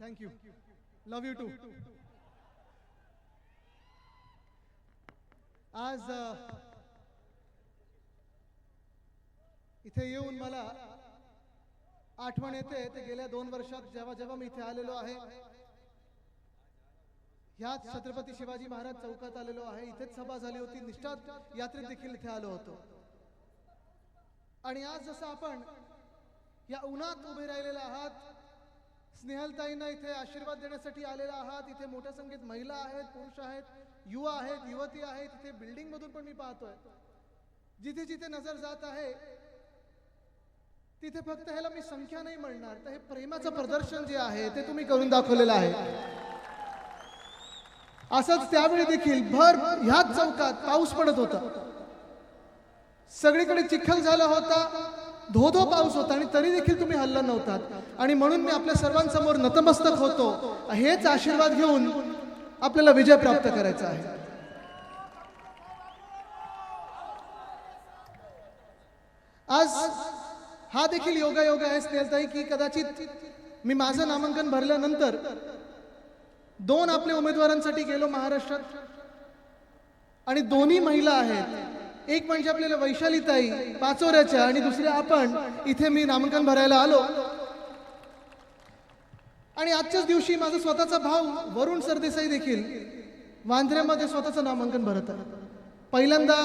Thank you love you too आज uh, इथे येऊन मला आठवण येते ते गेल्या दोन वर्षात जेव्हा जेव्हा मी इथे आलेलो आहे ह्याच छत्रपती शिवाजी महाराज चौकात आलेलो आहे इथेच सभा झाली होती निष्ठात यात्रेत देखील इथे आलो होतो. आणि आज जसं आपण या उन्हात उभे राहिलेला आहात स्नेहलताईंना इथे आशीर्वाद देण्यासाठी आलेला आहात. इथे मोठ्या संख्येत महिला आहेत पुरुष आहेत युवा आहेत युवती आहेत. इथे बिल्डिंग मधून पण मी पाहतोय. जिथे जिथे नजर जात आहे तिथे फक्त ह्याला मी संख्या नाही म्हणणार. तर हे प्रेमाचं प्रदर्शन जे आहे ते तुम्ही करून दाखवलेलं आहे. असंच त्यावेळी देखील भर ह्याच चौकात पाऊस पडत होता. सगळीकडे चिखल झाला होता. धो धो पाऊस होता आणि तरी देखील तुम्ही हल्ला नव्हतात. आणि म्हणून मी आपल्या सर्वांसमोर नतमस्तक होतो. हेच आशीर्वाद घेऊन आपल्याला विजय प्राप्त करायचा आहे. आज हा देखील योगायोग आहे स्नेहलताई की कदाचित मी माझं नामांकन भरल्यानंतर दोन आपल्या उमेदवारांसाठी गेलो महाराष्ट्रात. आणि दोन्ही महिला आहेत. एक म्हणजे आपल्याला वैशालीताई पाचोऱ्याच्या आणि दुसऱ्या आपण. इथे मी नामांकन भरायला आलो. आणि आजच्याच दिवशी माझा स्वतःचा भाऊ वरुण सरदेसाई देखील वांद्र्यामध्ये स्वतःचं नामांकन भरत आहे पहिल्यांदा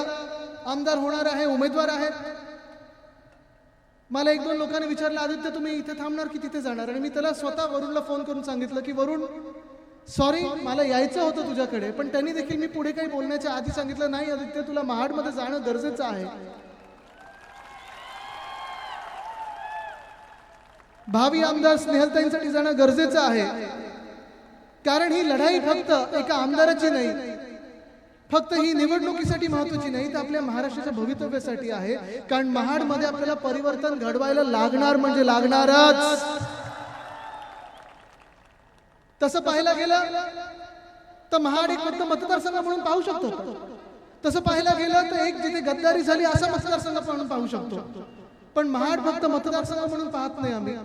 आमदार होणार आहे उमेदवार आहेत. मला एक दोन लोकांनी विचारलं आदित्य तुम्ही इथे थांबणार की तिथे जाणार? आणि मी त्याला स्वतः वरुणला फोन करून सांगितलं की वरुण सॉरी मला यायचं होतं तुझ्याकडे पण त्यांनी देखील मी पुढे काही बोलण्याच्या आधी सांगितलं नाही आदित्य तुला महाडमध्ये जाणं गरजेचं आहे. भावी आमदार स्नेहलताईंसाठी जाणं गरजेचं आहे. कारण ही लढाई फक्त एका आमदाराची नाही फक्त ही निवडणुकीसाठी महत्वाची नाही तर आपल्या महाराष्ट्राच्या भवितव्यासाठी आहे. कारण महाडमध्ये आपल्याला परिवर्तन घडवायला लागणार म्हणजे लागणारच. तसं पाहायला गेलं तर महाड एक फक्त मतदारसंघ म्हणून पाहू शकतो. तसं पाहायला गेलं तर एक जिथे गद्दारी झाली असा मतदारसंघ म्हणून पाहू शकतो. पण महाड फक्त मतदारसंघ म्हणून पाहत नाही आम्ही.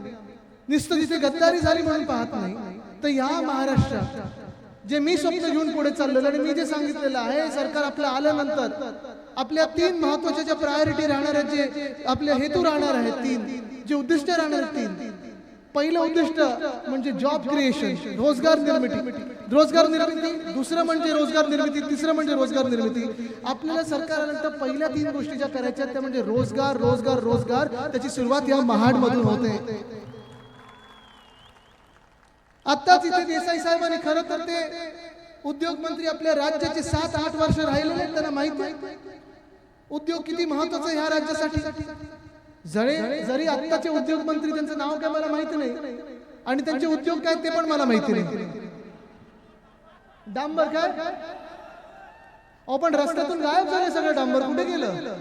नुसतं जिथे गद्दारी झाली म्हणून पाहत नाही. तर या महाराष्ट्रात जे मी स्वप्न घेऊन पुढे चाललेलं आणि मी जे सांगितलेलं आहे सरकार आपलं आल्यानंतर आपल्या तीन महत्त्वाच्या ज्या प्रायोरिटी राहणार आहेत जे आपले हेतू राहणार आहेत तीन जे उद्दिष्ट राहणार आहेत तीन पहिलं उद्दिष्ट म्हणजे जॉब क्रिएशन रोजगार निर्मिती. रोजगार निर्मिती दुसरं म्हणजे रोजगार निर्मिती तिसरं म्हणजे रोजगार निर्मिती. आपल्याला सरकार आल्यानंतर पहिल्या तीन गोष्टी ज्या करायच्या त्या म्हणजे रोजगार रोजगार रोजगार त्याची सुरुवात या महाड मधून होते. आत्ताच इथे देसाई साहेबांनी खरं तर ते उद्योग मंत्री आपल्या राज्याचे सात आठ वर्ष राहिलेले आहेत, त्यांना माहिती उद्योग किती महत्त्वाचा आहे ह्या राज्यासाठी? जरी जरी आत्ताचे उद्योग मंत्री त्यांचं नाव काय मला माहिती नाही आणि त्यांचे उद्योग काय ते पण मला माहिती नाही. डांबर काय? अहो पण रस्त्यातून गायब झाले सगळं डांबर. कुठे गेलं?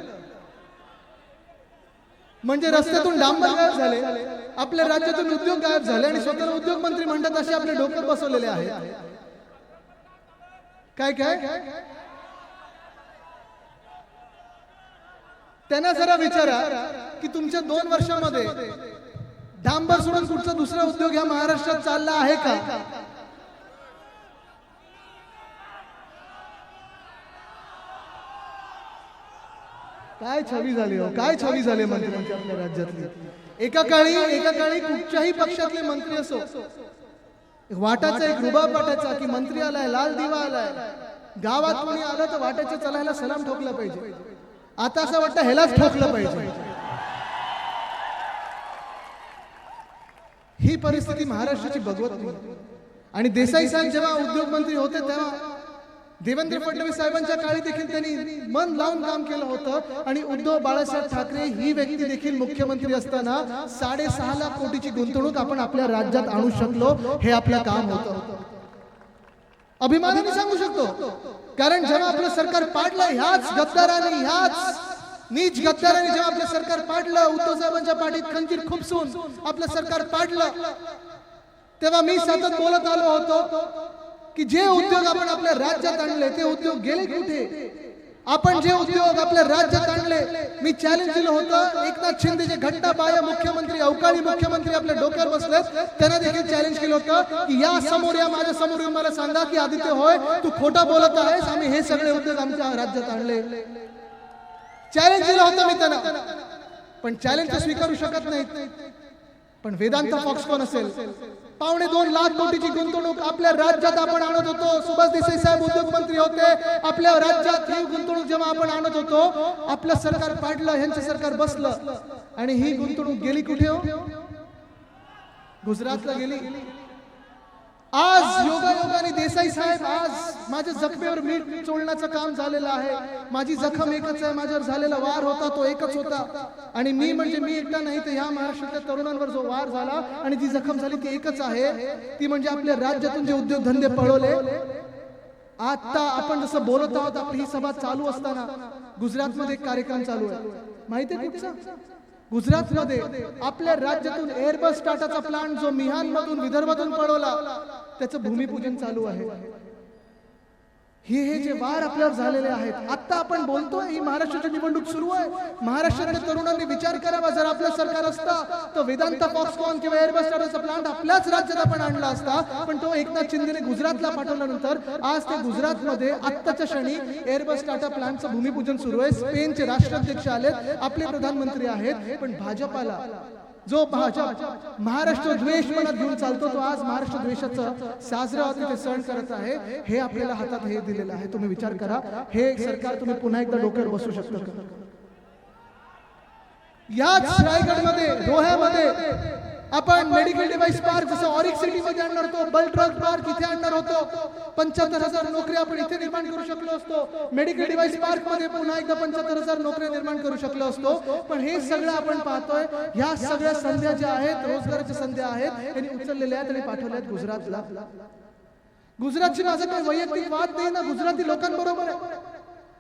म्हणजे रस्त्यातून डांबर गायब झाले आपल्या राज्यातून उद्योग गायब झाले आणि स्वतःला उद्योग मंत्री म्हणतात असे आपले डोक्यात बसवलेले आहेत काय काय? त्यांना जरा विचारा की तुमच्या दोन वर्षामध्ये डांबर सोडून कुठचा दुसरा उद्योग ह्या महाराष्ट्रात चालला आहे का? काय छवी झाली हो? काय छवी झाली मंत्र्यांची म्हणजे आपल्या राज्यातली? एका काळी एका काळी कुठच्याही पक्षातले मंत्री असो वाटाचा एक रुबाब वाटायचा की मंत्री आलाय लाल दिवा आलाय गावात कोणी आलं तर वाटाच्या चलायला सलाम ठोकला पाहिजे. आता असं वाटतं ह्यालाच ठोकलं पाहिजे. ही परिस्थिती महाराष्ट्राची बघवत नाही. आणि देसाई साहेब जेव्हा उद्योग मंत्री होते तेव्हा देवेंद्र फडणवीस साहेबांच्या काळी देखील त्यांनी मन लावून काम केलं होतं. आणि उद्धव बाळासाहेब ठाकरे ही व्यक्ती देखील मुख्यमंत्री असताना साडेसहा लाख कोटीची गुंतवणूक आपण आपल्या राज्यात आणू शकलो हे आपलं काम होतं. अभिमानाने सांगू शकतो. कारण जेव्हा आपलं सरकार पाडलं ह्याच गद्दाराने ह्याच नीच गद्दाराने जेव्हा आपलं सरकार पाडलं उद्धव साहेबांच्या पाठीत खंजीर खुपसून आपलं सरकार पाडलं तेव्हा मी सतत बोलत आलो होतो की जे उद्योग आपण आपल्या राज्यात आणले ते उद्योग गेले कुठे? आपण जे उद्योग आपल्या राज्यात आणले मी चॅलेंज दिलं होतं. एकनाथ शिंदे जे घट्टाबाया मुख्यमंत्री अवकाळी मुख्यमंत्री आपल्या डोक्यावर बसलेत. त्यांना देखील चॅलेंज केलं होतं की या समोर या माझ्यासमोर येऊन मला सांगा की आदित्य होय? तू खोटा बोलत आहेस आम्ही हे सगळे उद्योग आमच्या राज्यात आणले. चॅलेंज दिलं होतं मी त्यांना. पण चॅलेंज स्वीकारू शकत नाहीत. पण वेदांत फॉक्सकॉन असेल? पावणे दोन लाख कोटीची गुंतवणूक आपल्या राज्यात आपण आणत होतो. सुभाष देसाई साहेब उद्योगमंत्री होते. आपल्या राज्यात ही गुंतवणूक जेव्हा आपण आणत होतो आपलं सरकार पाडलं ह्यांचं सरकार बसलं. आणि ही गुंतवणूक गेली कुठे हो? गुजरातला गेली. आज योगायोगाने देसाई साहेब आज माझ्या जखमेवर मीठ चोळण्याचं काम झालेलं आहे. माझी जखम एकच आहे माझ्यावर झालेला वार होता तो एकच होता. आणि मी म्हणजे मी एकटा नाही तर ह्या महाराष्ट्रातल्या तरुणांवर जो वार झाला आणि जी जखम झाली ती एकच आहे ती म्हणजे आपल्या राज्यातून जे उद्योगधंदे पळवले आता आपण जसं बोलत आहोत आपली ही सभा चालू असताना गुजरातमध्ये एक कार्यक्रम चालू आहे. माहिती आहे कुठचा गुजरातमध्ये आपल्या राज्यातून एअरबस टाटाचा प्लांट जो मिहान मधून विदर्भातून पळवला त्याचं भूमिपूजन चालू आहे. हे हे जे वार आपल्यावर झालेले आहेत आता आपण बोलतोय ही महाराष्ट्राची निवडणूक सुरू आहे. महाराष्ट्रातल्या तरुणांनी विचार करावा जर आपलं सरकार असता तर वेदांत फॉक्सकॉन किंवा एअरबस टाटाचा प्लांट आपल्याच राज्यात आपण आणला असता पण तो एकनाथ शिंदेने गुजरातला पाठवल्यानंतर आज ते गुजरातमध्ये आत्ताच्या क्षणी एअरबस टाटा प्लांटचं भूमिपूजन सुरू आहे. स्पेनचे राष्ट्राध्यक्ष आलेत आपले प्रधानमंत्री आहेत पण भाजपाला जो भाजप महाराष्ट्र द्वेष मनात घेऊन चालतो तो आज महाराष्ट्र द्वेषाचं साजरा तिथे सण करत आहे. हे आपल्याला हातात हे दिलेलं आहे. तुम्ही विचार करा. हे सरकार तुम्ही पुन्हा एकदा डोक्यावर बसू शकता याच रायगडमध्ये रोह्यामध्ये आपण मेडिकल डिव्हाइस पार्क जसं ऑरिक सिटी मध्ये आणणार होतो बल ड्रग पार्क इथे आणणार होतो पंच्याहत्तर हजार नोकऱ्या आपण इथे निर्माण करू शकलो असतो. मेडिकल डिव्हाइस पार्कमध्ये पुन्हा एकदा पंच्याहत्तर हजार नोकऱ्या निर्माण करू शकलो असतो. पण हे सगळं आपण पाहतोय ह्या सगळ्या संध्या ज्या आहेत रोजगाराच्या संध्या आहेत त्यांनी उचललेल्या आहेत आणि पाठवल्या आहेत गुजरातला. गुजरातची माझं काही वैयक्तिक वाद नाही ना गुजराती लोकांबरोबर. आहे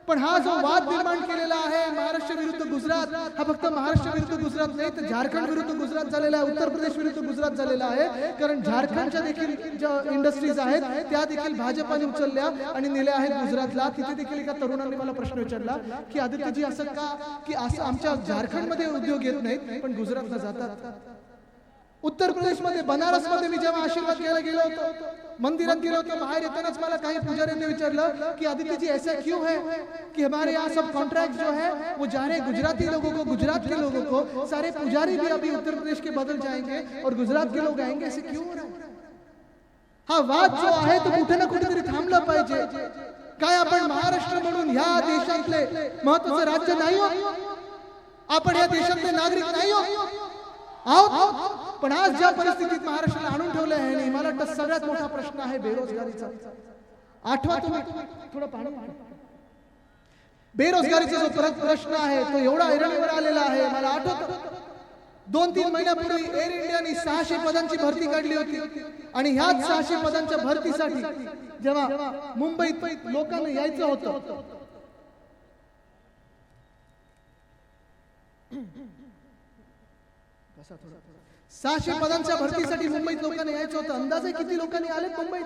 पण हा जो वाद निर्माण केलेला आहे महाराष्ट्र विरुद्ध गुजरात हा फक्त महाराष्ट्र विरुद्ध गुजरात नाही तर झारखंड विरुद्ध गुजरात झालेला आहे उत्तर प्रदेश विरुद्ध गुजरात झालेला आहे कारण झारखंडच्या देखील ज्या इंडस्ट्रीज आहेत त्या देखील भाजपाने उचलल्या आणि नेल्या आहेत गुजरातला. तिथे देखील एका तरुणाने मला प्रश्न विचारला की आदित्यजी असं का की असं आमच्या झारखंडमध्ये उद्योग येत नाहीत पण गुजरातला जातात. उत्तर प्रदेशमध्ये, बनारसमध्ये मी जेव्हा आशीर्वाद घ्यायला गेलो होतो, मंदिरात गेलो होतो, बाहेर आदित्य जी ऐसा क्यों है कि हमारे यहाँ सब कॉन्ट्रैक्ट जो है, वो जा रहे गुजराती लोगों को, गुजरात के लोगों को, सारे पुजारी भी अभी उत्तर प्रदेश के बदल जाएँगे और गुजरात के लोग आएँगे, ऐसे क्यों हो है? हा वाद जो आहे तो कुठे ना पाहिजे. काय आपण महाराष्ट्र म्हणून ह्या देशातले राज्य नाही या देशातले नागरिक नाही आहोत आहोत? पण आज ज्या परिस्थितीत महाराष्ट्राला आणून ठेवलं आहे आणि मला वाटतं सगळ्यात मोठा प्रश्न आहे बेरोजगारीचा. आठवा तुम्ही थोडं पाणी बेरोजगारीचा जो परत प्रश्न आहे तो एवढा ऐरणीवर आलेला आहे मला आठवत. दोन तीन महिन्यापूर्वी एअर इंडियाने सहाशे पदांची भरती काढली होती. आणि ह्याच सहाशे पदांच्या भरतीसाठी जेव्हा मुंबईत लोकांना यायचं होतं सहाशे पदांच्या भरतीसाठी मुंबईत लोकांना यायचं होतं. अंदाजे किती लोकांनी आले मुंबईत?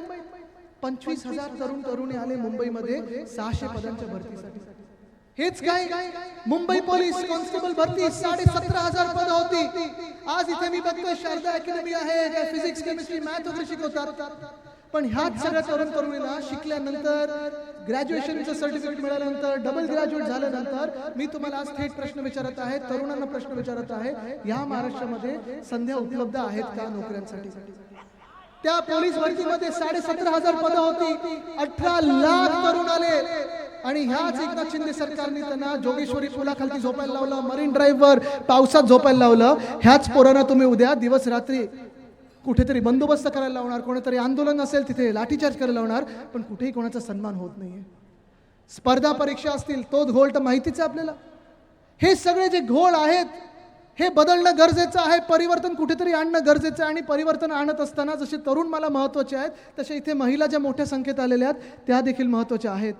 पंचवीस हजार तरुण तरुणी आले मुंबईमध्ये सहाशे पदांच्या भरतीसाठी. हेच काय? मुंबई पोलीस कॉन्स्टेबल भरती साडे सतरा हजार पद होती. आज इथे मी बघतोय शारदा अकॅडमी आहे फिजिक्स केमिस्ट्री मॅथ वगैरे शिकवतात पण ह्याच सगळ्या तरुण तरुणीला शिकल्यानंतर ग्रॅज्युएशनचं सर्टिफिकेट मिळाल्यानंतर डबल ग्रॅज्युएट झाल्यानंतर मी तुम्हाला आज थेट प्रश्न विचारत आहे तरुणांना प्रश्न विचारत आहे ह्या महाराष्ट्रामध्ये संध्या उपलब्ध आहेत का नोकऱ्यांसाठी? त्या पोलीस भरतीमध्ये साडेसतरा हजार पदं होती अठरा लाख तरुण आले. आणि ह्याच एकनाथ शिंदे सरकारने त्यांना जोगेश्वरी पुलाखालती झोपायला लावलं मरीन ड्राईव्हवर पावसात झोपायला लावलं. ह्याच पोरांना तुम्ही उद्या दिवस रात्री कुठेतरी बंदोबस्त करायला लावणार कोणीतरी आंदोलन असेल तिथे लाठीचार्ज करायला लावणार पण कुठेही कोणाचा सन्मान होत नाही आहे स्पर्धा परीक्षा असतील तो घोळ तर माहितीच आहे आपल्याला. हे सगळे जे घोळ आहेत हे बदलणं गरजेचं आहे परिवर्तन कुठेतरी आणणं गरजेचं आहे आणि परिवर्तन आणत असताना जसे तरुण मला महत्त्वाचे आहेत तसे इथे महिला ज्या मोठ्या संख्येत आलेल्या आहेत त्या देखील महत्त्वाच्या आहेत.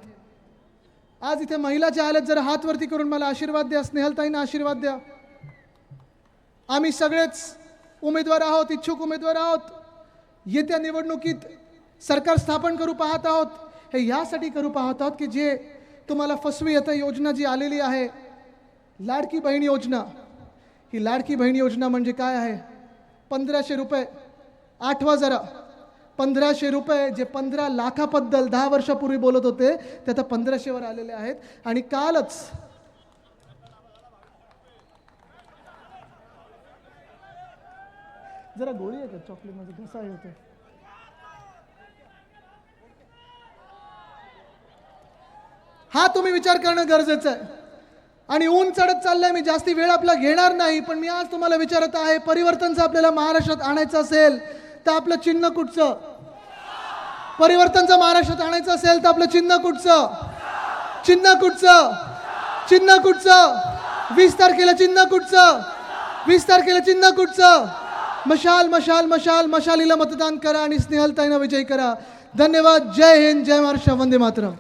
आज इथे महिला ज्या आल्यात जरा हातवरती करून मला आशीर्वाद द्या स्नेहलताईंना आशीर्वाद द्या. आम्ही सगळेच उमेदवार आहोत इच्छुक उमेदवार आहोत. येत्या निवडणुकीत सरकार स्थापन करू पाहत आहोत. हे यासाठी करू पाहत आहोत की जे तुम्हाला फसवी येतं योजना जी आलेली आहे लाडकी बहीण योजना ही लाडकी बहीण योजना म्हणजे काय आहे? पंधराशे रुपये. आठवा जरा. पंधराशे रुपये जे पंधरा लाखाबद्दल दहा वर्षापूर्वी बोलत होते ते आता पंधराशेवर आलेले आहेत. आणि कालच जरा गोळी आहे का? चॉकलेटमध्ये घसा होतो हा तुम्ही विचार करणं गरजेचं आहे. आणि ऊन चढत चाललंय मी जास्ती वेळ आपला घेणार नाही पण मी आज तुम्हाला विचारत आहे परिवर्तन जर आपल्याला महाराष्ट्रात आणायचं असेल तर आपलं चिन्ह कुठचं? परिवर्तन जर महाराष्ट्रात आणायचं असेल तर आपलं चिन्ह कुठचं? चिन्ह कुठचं? चिन्ह कुठचं? वीस तारखेला चिन्ह कुठचं? वीस तारखेला चिन्ह कुठचं? मशाल मशाल मशाल मशालीला मतदान करा आणि स्नेहलताईनं विजय करा. धन्यवाद. जय हिंद. जय महाराष्ट्र. वंदे मातरम.